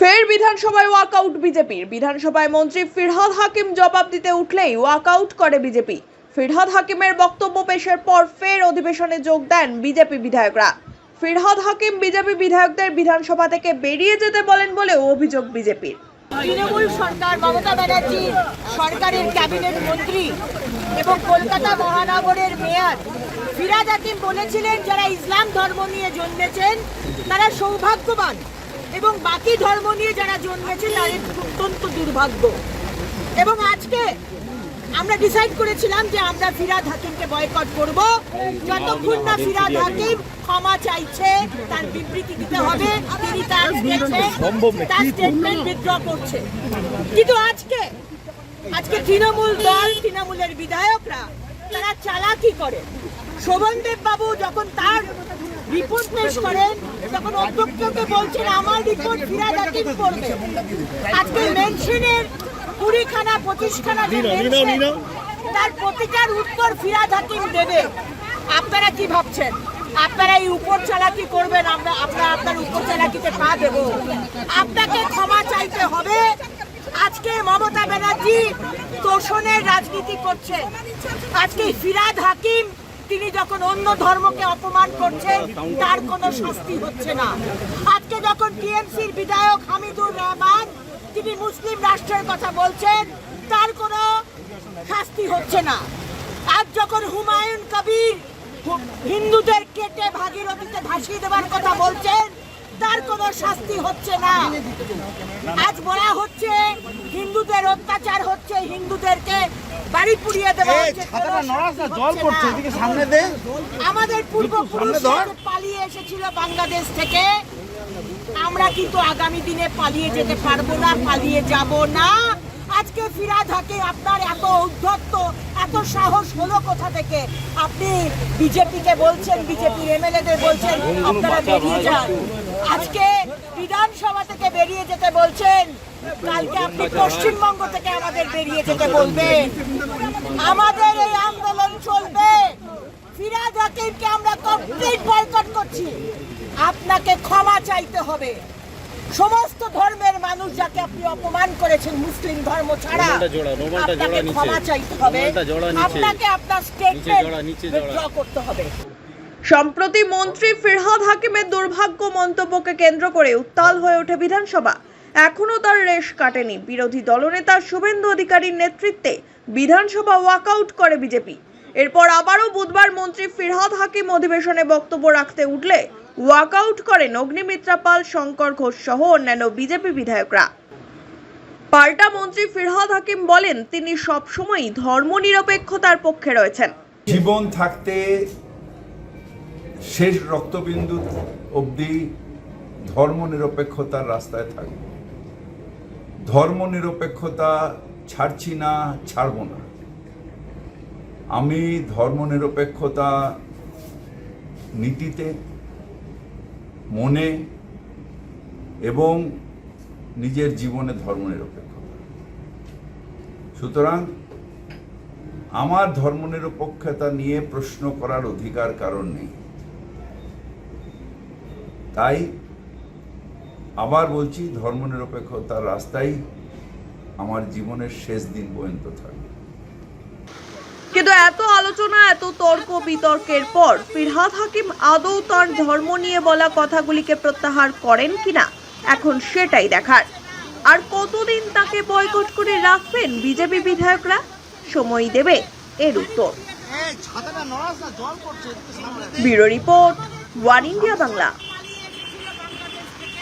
ফের বিধানসভায় ওয়াকআউট বিজেপির। বিধানসভায় মন্ত্রী ফিরহাদ হাকিম জবাব দিতে উঠলেই ওয়াকআউট করে বিজেপি। ফিরহাদ হাকিমের বক্তব্য পেশের পর ফের অধিবেশনে যোগ দেন বিজেপি বিধায়করা। ফিরহাদ হাকিম বিজেপি বিধায়কদের বিধানসভা থেকে বেরিয়ে যেতে বলেন বলেও অভিযোগ বিজেপির। তৃণমূল সরকার, মমতা ব্যানার্জি সরকারের ক্যাবিনেট মন্ত্রী এবং কলকাতা মহানগরের মেয়র ফিরাদ হাকিম বলেছিলেন, যারা ইসলাম ধর্ম নিয়ে জন্মেছেন, তারা সৌভাগ্যবান। এবং বাকি ধর্ম নিয়ে যারা জন্মেছে তাদের অত্যন্ত দুর্ভাগ্য। এবং আজকে আমরা ডিসাইড করেছিলাম যে আমরা ফিরাদ হাকিমকে বয়কট করব। যতক্ষণ না ফিরাদ হাকিম ক্ষমা চাইছে তার বিবৃতি দিতে হবে তিনি তার স্টেটমেন্ট উইথড্র করছে। কিন্তু আজকে আজকে তৃণমূল দল তৃণমূলের বিধায়করা তারা চালাকি করে। শোভনদেব বাবু যখন তার রিপোর্ট পেশ করেন তখন অধ্যক্ষকে বলছেন আমার রিপোর্ট ফিরাদ হাকিম করবে? আজকে মেনশনের কুড়িখানা পঁচিশখানা তার প্রতিটার উত্তর ফিরাদ হাকিম দেবে? আপনারা কি ভাবছেন? আপনারা এই উপর চালাকি করবেন? আমরা আপনারা আপনার উপর চালাকিতে পা দেব? আপনাকে ক্ষমা চাইতে হবে। আজকে মমতা ব্যানার্জি তোষণের রাজনীতি করছে। আজকে ফিরাদ হাকিম তিনি যখন অন্য ধর্মকে অপমান করছেন, তার কোনো শাস্তি হচ্ছে না। আজকে যখন টিএমসির বিধায়ক হামিদুর রহমান, তিনি মুসলিম রাষ্ট্রের কথা বলছেন, তার কোনো শাস্তি হচ্ছে না। আজ যখন হুমায়ুন কবির হিন্দুদের কেটে ভাগীরথীতে ভাসিয়ে দেওয়ার কথা বলছেন কোনো শাস্তি হচ্ছে না। আজ বলা হচ্ছে হিন্দুদের অত্যাচার হচ্ছে হিন্দুদেরকে বাড়ি পুড়িয়ে দেওয়া হচ্ছে আমাদের। যে পালিয়ে এসেছিল বাংলাদেশ থেকে আমরা কিন্তু আগামী দিনে পালিয়ে যেতে পারব না পালিয়ে যাব না। আজকে ফিরাদ হাকে আপনার এত উদ্ধত্ত এত সাহস হলো কোথা থেকে? আপনি বিজেপিকে বলছেন বিজেপির এমএলএদের বলছেন, আপনারা বেরিয়ে যান। আজকে বিধানসভা থেকে বেরিয়ে যেতে বলছেন, কালকে আপনি পশ্চিমবঙ্গ থেকে আমাদের বেরিয়ে যেতে বলবেন। আমাদের এই আন্দোলন চলবে। ফিরাদ হাকিমকে আমরা কমপ্লিট বয়কট করছি। আপনাকে ক্ষমা চাইতে হবে। সমস্ত ধর্মের যাকে আপনি অপমান করেছেন মুসলিম ধর্ম ছাড়া। আপনাকে ক্ষমা চাইতে হবে। রুমালটা জোড়া নিচে। আপনাকে আপনার স্টেটমেন্ট। উইথড্র করতে হবে। সম্প্রতি মন্ত্রী ফিরহাদ হাকিমের দুর্ভাগ্য মন্তব্যকে কেন্দ্র করে উত্তাল হয়ে ওঠে বিধানসভা। এখনও তার রেশ কাটেনি। বিরোধী দলনেতা শুভেন্দু অধিকারীর নেতৃত্বে বিধানসভা ওয়াকআউট করে বিজেপি। এরপর আবারও বুধবার মন্ত্রী ফিরহাদ হাকিম অধিবেশনে বক্তব্য রাখতে উঠলে ওয়াকআউট করেন অগ্নিমিত্রা পাল, শঙ্কর ঘোষ সহ অন্যান্য বিজেপি বিধায়করা। পাল্টা মন্ত্রী ফিরহাদ হাকিম বলেন, তিনি সবসময়ই ধর্মনিরপেক্ষতার পক্ষে রয়েছেন। জীবন থাকতে শেষ রক্তবিন্দু অবধি ধর্মনিরপেক্ষতার রাস্তায় থাকব। ধর্মনিরপেক্ষতা ছাড়ছি না, ছাড়ব না। আমি ধর্মনিরপেক্ষতা নীতিতে, মনে এবং নিজের জীবনে ধর্মনিরপেক্ষতা। সুতরাং আমার ধর্মনিরপেক্ষতা নিয়ে প্রশ্ন করার অধিকার কারণ নেই। তাই আবার বলছি, ধর্মনিরপেক্ষতার রাস্তাই আমার জীবনের শেষ দিন পর্যন্ত থাকবে। কিন্তু এত আলোচনা এত তর্ক বিতর্কের পর ফিরহাদ হাকিম আদৌ তার ধর্ম নিয়ে বলা কথাগুলিকে প্রত্যাহার করেন কিনা এখন সেটাই দেখার। আর কতদিন তাকে বয়কট করে রাখবেন বিজেপি বিধায়করা? সময় দেবে এর উত্তর। Bureau report one India Bangla.